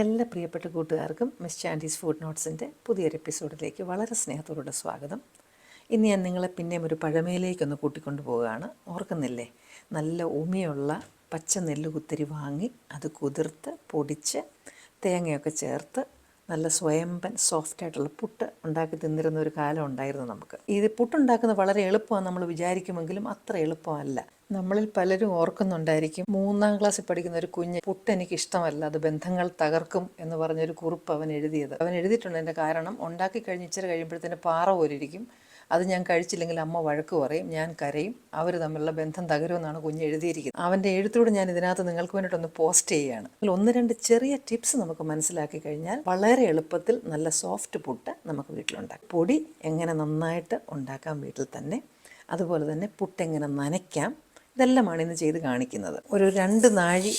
എല്ലാ പ്രിയപ്പെട്ട കൂട്ടുകാർക്കും മിസ് ചാൻഡീസ് ഫുഡ് നോട്ട്സിന്റെ പുതിയൊരു എപ്പിസോഡിലേക്ക് വളരെ സ്നേഹത്തോടെ സ്വാഗതം. ഇന്ന് ഞാൻ നിങ്ങളെ പിന്നെയും ഒരു പഴമയിലേക്കൊന്ന് കൂട്ടിക്കൊണ്ടു പോവുകയാണ്. ഓർക്കുന്നില്ലേ? നല്ല ഉമിയുള്ള പച്ച നെല്ല് കുത്തിരി വാങ്ങി അത് കുതിർത്ത് പൊടിച്ച് തേങ്ങയൊക്കെ ചേർത്ത് നല്ല സ്വയംപൻ സോഫ്റ്റ് ആയിട്ടുള്ള പുട്ട് ഉണ്ടാക്കി തിന്നിരുന്ന ഒരു കാലം ഉണ്ടായിരുന്നു നമുക്ക്. ഇത് പുട്ടുണ്ടാക്കുന്നത് വളരെ എളുപ്പമാണ് നമ്മൾ വിചാരിക്കുമെങ്കിലും അത്ര എളുപ്പമല്ല. നമ്മളിൽ പലരും ഓർക്കുന്നുണ്ടായിരിക്കും മൂന്നാം ക്ലാസ്സിൽ പഠിക്കുന്ന ഒരു കുഞ്ഞ് പുട്ട് എനിക്ക് ഇഷ്ടമല്ല അത് ബന്ധങ്ങൾ തകർക്കും എന്ന് പറഞ്ഞൊരു കുറിപ്പ് അവൻ എഴുതിയത്. അവൻ എഴുതിയിട്ടുണ്ട് എന്റെ കാരണം ഉണ്ടാക്കി കഴിഞ്ഞ് ഇച്ചിരി കഴിയുമ്പോഴത്തേന് പാറ പോലിരിക്കും. അത് ഞാൻ കഴിച്ചില്ലെങ്കിൽ അമ്മ വഴക്ക് പറയും ഞാൻ കരയും അവർ തമ്മിലുള്ള ബന്ധം തകരുമെന്നാണ് കുഞ്ഞ് എഴുതിയിരിക്കുന്നത്. അവന്റെ എഴുത്തോട് ഞാൻ ഇതിനകത്ത് നിങ്ങൾക്ക് വേണ്ടിയിട്ടൊന്ന് പോസ്റ്റ് ചെയ്യുകയാണ്. അതിൽ ഒന്ന് രണ്ട് ചെറിയ ടിപ്സ് നമുക്ക് മനസ്സിലാക്കി കഴിഞ്ഞാൽ വളരെ എളുപ്പത്തിൽ നല്ല സോഫ്റ്റ് പുട്ട് നമുക്ക് വീട്ടിലുണ്ടാക്കാം. പൊടി എങ്ങനെ നന്നായിട്ട് ഉണ്ടാക്കാം വീട്ടിൽ തന്നെ അതുപോലെ തന്നെ പുട്ട് എങ്ങനെ നനയ്ക്കാം ഇതെല്ലാമാണ് ഇന്ന് ചെയ്ത് കാണിക്കുന്നത്. ഒരു രണ്ട് നാഴി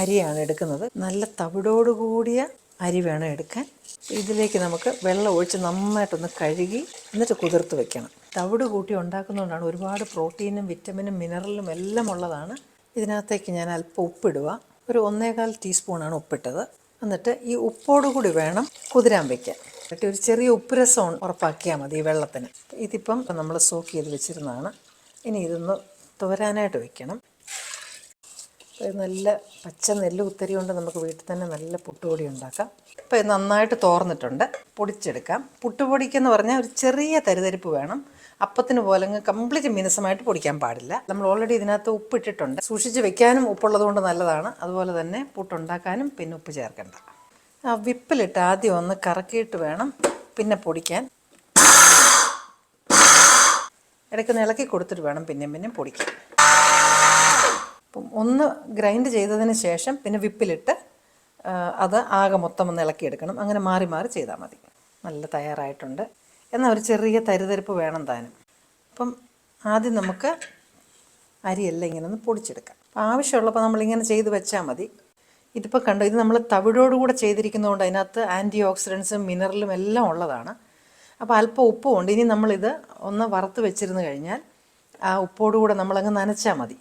അരിയാണ് എടുക്കുന്നത്. നല്ല തവിടോടുകൂടിയ അരി വേണം എടുക്കാൻ. ഇതിലേക്ക് നമുക്ക് വെള്ളം ഒഴിച്ച് നന്നായിട്ടൊന്ന് കഴുകി എന്നിട്ട് കുതിർത്ത് വെക്കണം. തവിട് കൂട്ടി ഉണ്ടാക്കുന്നതുകൊണ്ടാണ് ഒരുപാട് പ്രോട്ടീനും വിറ്റമിനും മിനറലും എല്ലാം ഉള്ളതാണ്. ഇതിനകത്തേക്ക് ഞാൻ അല്പം ഉപ്പിടുക. ഒരു ഒന്നേകാൽ ടീസ്പൂണാണ് ഉപ്പിട്ടത്. എന്നിട്ട് ഈ ഉപ്പോടുകൂടി വേണം കുതിരാൻ വയ്ക്കാൻ എന്നിട്ട് ഒരു ചെറിയ ഉപ്പ് രസം ഉറപ്പാക്കിയാൽ മതി ഈ വെള്ളത്തിന്. ഇതിപ്പം നമ്മൾ സോക്ക് ചെയ്ത് വെച്ചിരുന്നതാണ്. ഇനി ഇതൊന്ന് തോരാനായിട്ട് വെക്കണം. നല്ല പച്ച നെല്ല് കുത്തരി കൊണ്ട് നമുക്ക് വീട്ടിൽ തന്നെ നല്ല പുട്ടുപൊടി ഉണ്ടാക്കാം. ഇപ്പോൾ ഇത് നന്നായിട്ട് തോർന്നിട്ടുണ്ട്. പൊടിച്ചെടുക്കാം. പുട്ടുപൊടിക്കെന്ന് പറഞ്ഞാൽ ഒരു ചെറിയ തരിതരിപ്പ് വേണം. അപ്പത്തിന് പോലെ കംപ്ലീറ്റ് മിനസമായിട്ട് പൊടിക്കാൻ പാടില്ല. നമ്മൾ ഓൾറെഡി ഇതിനകത്ത് ഉപ്പിട്ടിട്ടുണ്ട് സൂക്ഷിച്ച് വെക്കാനും ഉപ്പുള്ളതുകൊണ്ട് നല്ലതാണ്. അതുപോലെ തന്നെ പുട്ടുണ്ടാക്കാനും പിന്നെ ഉപ്പ് ചേർക്കേണ്ട. ആ വിപ്പിലിട്ട് ആദ്യം ഒന്ന് കറക്കിയിട്ട് വേണം പിന്നെ പൊടിക്കാൻ. ഇടയ്ക്ക് ഇളക്കി കൊടുത്തിട്ട് വേണം പിന്നെയും പിന്നെയും പൊടിക്കാൻ. അപ്പം ഒന്ന് ഗ്രൈൻഡ് ചെയ്തതിന് ശേഷം പിന്നെ വിപ്പിലിട്ട് അത് ആകെ മൊത്തം ഒന്ന് ഇളക്കിയെടുക്കണം. അങ്ങനെ മാറി മാറി ചെയ്താൽ മതി. നല്ല തയ്യാറായിട്ടുണ്ട്. എന്നാൽ ഒരു ചെറിയ തരിതരിപ്പ് വേണം താനും. അപ്പം ആദ്യം നമുക്ക് അരിയെല്ലാം ഇങ്ങനെ ഒന്ന് പൊടിച്ചെടുക്കാം. അപ്പം ആവശ്യമുള്ളപ്പോൾ നമ്മളിങ്ങനെ ചെയ്ത് വെച്ചാൽ മതി. ഇതിപ്പോൾ കണ്ടോ ഇത് നമ്മൾ തവിടോടുകൂടെ ചെയ്തിരിക്കുന്നതുകൊണ്ട് അതിനകത്ത് ആന്റി ഓക്സിഡൻസും മിനറലും എല്ലാം ഉള്ളതാണ്. അപ്പോൾ അല്പം ഉപ്പും ഉണ്ട്. ഇനി നമ്മളിത് ഒന്ന് വറുത്ത് വെച്ചിരുന്ന് കഴിഞ്ഞാൽ ആ ഉപ്പോടുകൂടെ നമ്മളങ്ങ് നനച്ചാൽ മതി.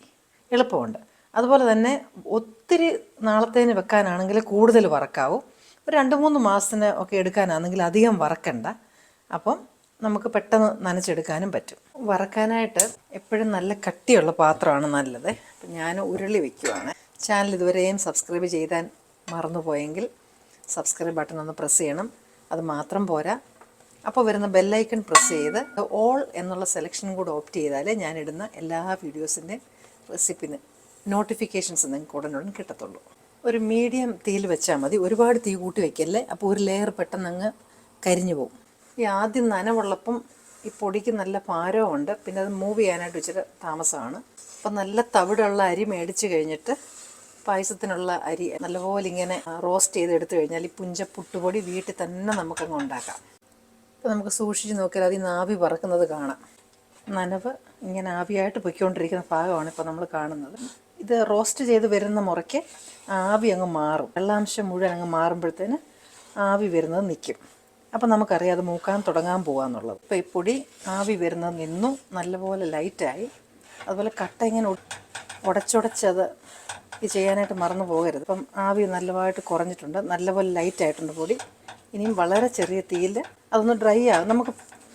എളുപ്പമുണ്ട്. അതുപോലെ തന്നെ ഒത്തിരി നാളത്തേന് വെക്കാനാണെങ്കിൽ കൂടുതൽ വറക്കാവും. ഒരു രണ്ട് മൂന്ന് മാസത്തിന് ഒക്കെ എടുക്കാനാണെങ്കിൽ അധികം വറക്കണ്ട. അപ്പം നമുക്ക് പെട്ടെന്ന് നനച്ചെടുക്കാനും പറ്റും. വറക്കാനായിട്ട് എപ്പോഴും നല്ല കട്ടിയുള്ള പാത്രമാണ് നല്ലത്. അപ്പം ഞാൻ ഉരുളി വയ്ക്കുവാണ് ചാനൽ ഇതുവരെയും സബ്സ്ക്രൈബ് ചെയ്താൻ മറന്നുപോയെങ്കിൽ സബ്സ്ക്രൈബ് ബട്ടൺ ഒന്ന് പ്രസ് ചെയ്യണം. അത് മാത്രം പോരാ. അപ്പോൾ വരുന്ന ബെല്ലൈക്കൺ പ്രസ് ചെയ്ത് ഓൾ എന്നുള്ള സെലക്ഷനും കൂടെ ഓപ്റ്റ് ചെയ്താലേ ഞാനിടുന്ന എല്ലാ വീഡിയോസിന്റെ റെസിപ്പിന് നോട്ടിഫിക്കേഷൻസ് നിങ്ങൾക്ക് ഉടനുടൻ കിട്ടത്തുള്ളൂ. ഒരു മീഡിയം തീയിൽ വെച്ചാൽ മതി. ഒരുപാട് തീ കൂട്ടി വയ്ക്കല്ലേ അപ്പോൾ ഒരു ലെയർ പെട്ടെന്ന് അങ്ങ് കരിഞ്ഞു പോകും. ഈ ആദ്യം നനവുള്ളപ്പം ഈ പൊടിക്ക് നല്ല ഭാരമുണ്ട് പിന്നെ അത് മൂവ് ചെയ്യാനായിട്ട് ഇച്ചിരി താമസമാണ്. അപ്പം നല്ല തവിടുള്ള അരി മേടിച്ച് കഴിഞ്ഞിട്ട് പായസത്തിനുള്ള അരി നല്ലപോലെ ഇങ്ങനെ റോസ്റ്റ് ചെയ്ത് എടുത്തു കഴിഞ്ഞാൽ ഈ പുഞ്ച പുട്ടുപൊടി വീട്ടിൽ തന്നെ നമുക്കങ്ങ് ഉണ്ടാക്കാം. അപ്പോൾ നമുക്ക് സൂക്ഷിച്ച് നോക്കിയാൽ അതിൽ ഈ നാവി പറക്കുന്നത് കാണാം. നനവ് ഇങ്ങനെ ആവിയായിട്ട് പൊയ്ക്കൊണ്ടിരിക്കുന്ന ഭാഗമാണ് ഇപ്പോൾ നമ്മൾ കാണുന്നത്. ഇത് റോസ്റ്റ് ചെയ്ത് വരുന്ന മുറയ്ക്ക് ആവി അങ്ങ് മാറും. വെള്ളാംശം മുഴുവൻ അങ്ങ് മാറുമ്പോഴത്തേന് ആവി വരുന്നത് നിൽക്കും അപ്പം നമുക്കറിയാം അത് മൂക്കാൻ തുടങ്ങാൻ പോകാമെന്നുള്ളത് ഇപ്പോൾ ഈ പൊടി ആവി വരുന്നത് നിന്നു നല്ലപോലെ ലൈറ്റായി. അതുപോലെ കട്ട ഇങ്ങനെ ഉടച്ചുടച്ചത് ഇത് ചെയ്യാനായിട്ട് മറന്നു പോകരുത്. അപ്പം ആവി നല്ലതായിട്ട് കുറഞ്ഞിട്ടുണ്ട് നല്ലപോലെ ലൈറ്റായിട്ടുണ്ട് പൊടി. ഇനിയും വളരെ ചെറിയ തീയിൽ അതൊന്ന് ഡ്രൈ ആകും നമുക്ക്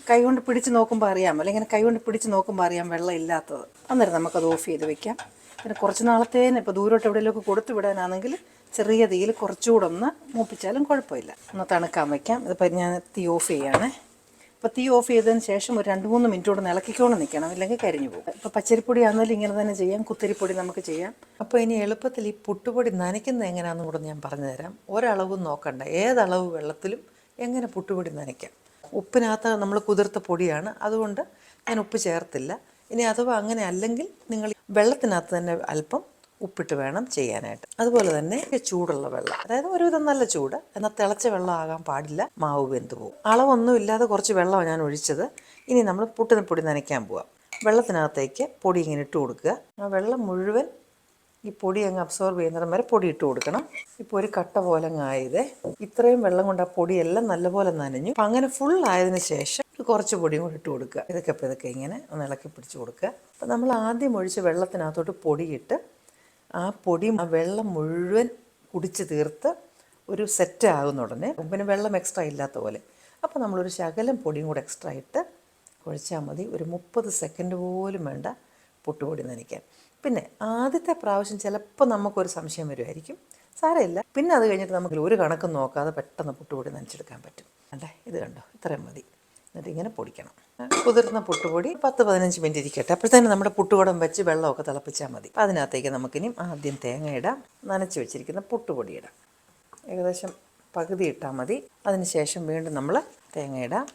കൈ കൊണ്ട് പിടിച്ച് നോക്കുമ്പോൾ അറിയാമല്ലോ അല്ലെങ്കിൽ ഇങ്ങനെ കൈ കൊണ്ട് പിടിച്ച് നോക്കുമ്പോൾ അറിയാം വെള്ളം ഇല്ലാത്തത് അന്നേരം നമുക്കത് ഓഫ് ചെയ്ത് വെക്കാം. പിന്നെ കുറച്ച് നാളത്തേന് ഇപ്പോൾ ദൂരോട്ട് എവിടെയെങ്കിലും കൊടുത്തു വിടാനാണെങ്കിൽ ചെറിയ തീയിൽ കുറച്ചുകൂടെ ഒന്ന് മൂപ്പിച്ചാലും കുഴപ്പമില്ല. ഒന്ന് തണുക്കാൻ വയ്ക്കാം ഇതിപ്പോൾ ഞാൻ തീ ഓഫ് ചെയ്യാണ്. അപ്പോൾ തീ ഓഫ് ചെയ്തതിന് ശേഷം ഒരു രണ്ട് മൂന്ന് മിനിറ്റ് കൂടെ ഇളക്കിക്കൊണ്ട് നിൽക്കണം. ഇല്ലെങ്കിൽ കരിഞ്ഞു പോകും. ഇപ്പോൾ പച്ചരിപ്പൊടി ആണെങ്കിലും ഇങ്ങനെ തന്നെ ചെയ്യാം. കുത്തിരിപ്പൊടി നമുക്ക് ചെയ്യാം. അപ്പോൾ ഇനി എളുപ്പത്തിൽ ഈ പുട്ടുപൊടി നനയ്ക്കുന്നത് എങ്ങനെയാണെന്ന് കൂടെ ഞാൻ പറഞ്ഞുതരാം. ഒരളവും നോക്കണ്ട. ഏതളവ് വെള്ളത്തിലും എങ്ങനെ പുട്ടുപൊടി നനയ്ക്കാം? ഉപ്പിനകത്ത് നമ്മൾ കുതിർത്ത പൊടിയാണ്. അതുകൊണ്ട് ഞാൻ ഉപ്പ് ചേർത്തില്ല. ഇനി അഥവാ അങ്ങനെ അല്ലെങ്കിൽ നിങ്ങൾ വെള്ളത്തിനകത്ത് തന്നെ അല്പം ഉപ്പിട്ട് വേണം ചെയ്യാനായിട്ട്. അതുപോലെ തന്നെ ചൂടുള്ള വെള്ളം. അതായത് ഒരുവിധം നല്ല ചൂട്. എന്നാൽ തിളച്ച വെള്ളം ആകാൻ പാടില്ല. മാവ് വെന്ത് പോകും. അളവൊന്നും ഇല്ലാതെ കുറച്ച് വെള്ളമാണ് ഞാൻ ഒഴിച്ചത്. ഇനി നമ്മൾ പുട്ടിന് പൊടി നനയ്ക്കാൻ പോവാം. വെള്ളത്തിനകത്തേക്ക് പൊടി ഇങ്ങനെ ഇട്ട് കൊടുക്കുക. ആ വെള്ളം മുഴുവൻ ഈ പൊടി അങ്ങ് അബ്സോർബ് ചെയ്യുന്നിടം വരെ പൊടി ഇട്ട് കൊടുക്കണം. ഇപ്പോൾ ഒരു കട്ട പോലെ ആയതേ. ഇത്രയും വെള്ളം കൊണ്ട് ആ പൊടിയെല്ലാം നല്ലപോലെ നനഞ്ഞു. അപ്പം അങ്ങനെ ഫുൾ ആയതിന് ശേഷം കുറച്ച് പൊടിയും കൂടി ഇട്ട് കൊടുക്കുക. ഇതൊക്കെ അപ്പോൾ ഇതൊക്കെ ഇങ്ങനെ ഒന്ന് ഇളക്കി പിടിച്ച് കൊടുക്കുക. അപ്പം നമ്മൾ ആദ്യം ഒഴിച്ച് വെള്ളത്തിനകത്തോട്ട് പൊടിയിട്ട് ആ പൊടി ആ വെള്ളം മുഴുവൻ കുടിച്ച് തീർത്ത് ഒരു സെറ്റ് ആകുന്ന ഉടനെ പിന്നെ വെള്ളം എക്സ്ട്രാ ഇല്ലാത്ത പോലെ. അപ്പോൾ നമ്മളൊരു ശകലം പൊടിയും കൂടെ എക്സ്ട്രാ ഇട്ട് കുഴച്ചാൽ മതി. ഒരു മുപ്പത് സെക്കൻഡ് പോലും വേണ്ട പുട്ടുപൊടി നനയ്ക്കാൻ. പിന്നെ ആദ്യത്തെ പ്രാവശ്യം ചിലപ്പോൾ നമുക്കൊരു സംശയം വരുമായിരിക്കും. സാരമില്ല. പിന്നെ അത് കഴിഞ്ഞിട്ട് നമുക്ക് ഒരു കണക്കും നോക്കാതെ പെട്ടെന്ന് പുട്ടുപൊടി നനച്ചെടുക്കാൻ പറ്റും. അല്ലേ ഇത് കണ്ടോ? ഇത്രയും മതി. എന്നിട്ട് ഇങ്ങനെ പൊടിക്കണം. കുതിർന്ന പുട്ടുപൊടി പത്ത് പതിനഞ്ച് മിനിറ്റ് ഇരിക്കട്ടെ. അപ്പോഴത്തേനും നമ്മുടെ പുട്ടുകുടം വെച്ച് വെള്ളമൊക്കെ തിളപ്പിച്ചാൽ മതി. അതിനകത്തേക്ക് നമുക്കിനി ആദ്യം തേങ്ങ ഇടാം. നനച്ച് വെച്ചിരിക്കുന്ന പുട്ടുപൊടി ഇടാം. ഏകദേശം പകുതി ഇട്ടാൽ മതി. അതിനുശേഷം വീണ്ടും നമ്മൾ തേങ്ങ ഇടാം.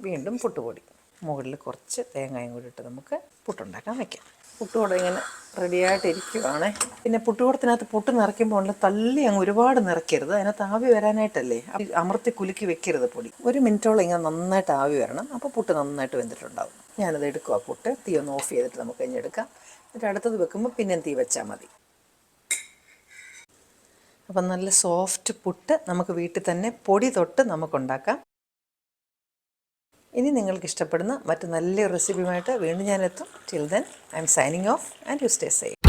വീണ്ടും പുട്ടുപൊടി. മുകളിൽ കുറച്ച് തേങ്ങയും കൂടി ഇട്ട് നമുക്ക് പുട്ടുണ്ടാക്കാൻ വയ്ക്കാം പുട്ടുകൂടെ ഇങ്ങനെ റെഡിയായിട്ട് ഇരിക്കുവാണേ പിന്നെ പുട്ടുകൂടത്തിനകത്ത് പുട്ട് നിറയ്ക്കുമ്പോൾ ഉള്ള തള്ളി അങ്ങ് ഒരുപാട് നിറയ്ക്കരുത്. അതിനകത്ത് ആവി വരാനായിട്ടല്ലേ? അമർത്തി കുലുക്കി വെക്കരുത് പൊടി. ഒരു മിനിറ്റോളം ഇങ്ങനെ നന്നായിട്ട് ആവി വരണം. അപ്പോൾ പുട്ട് നന്നായിട്ട് വെന്തിട്ടുണ്ടാവും. ഞാനത് എടുക്കുക പുട്ട്. തീ ഒന്ന് ഓഫ് ചെയ്തിട്ട് നമുക്ക് കഴിഞ്ഞ് എടുക്കാം. എന്നിട്ട് അടുത്തത് വെക്കുമ്പോൾ പിന്നെ തീ വെച്ചാൽ മതി. അപ്പം നല്ല സോഫ്റ്റ് പുട്ട് നമുക്ക് വീട്ടിൽ തന്നെ പൊടി തൊട്ട് നമുക്കുണ്ടാക്കാം. ഇനി നിങ്ങൾക്ക് ഇഷ്ടപ്പെടുന്ന മറ്റു നല്ല റെസിപ്പിയുമായിട്ട് വീണ്ടും ഞാനെത്തും. Till then I'm signing off and you stay safe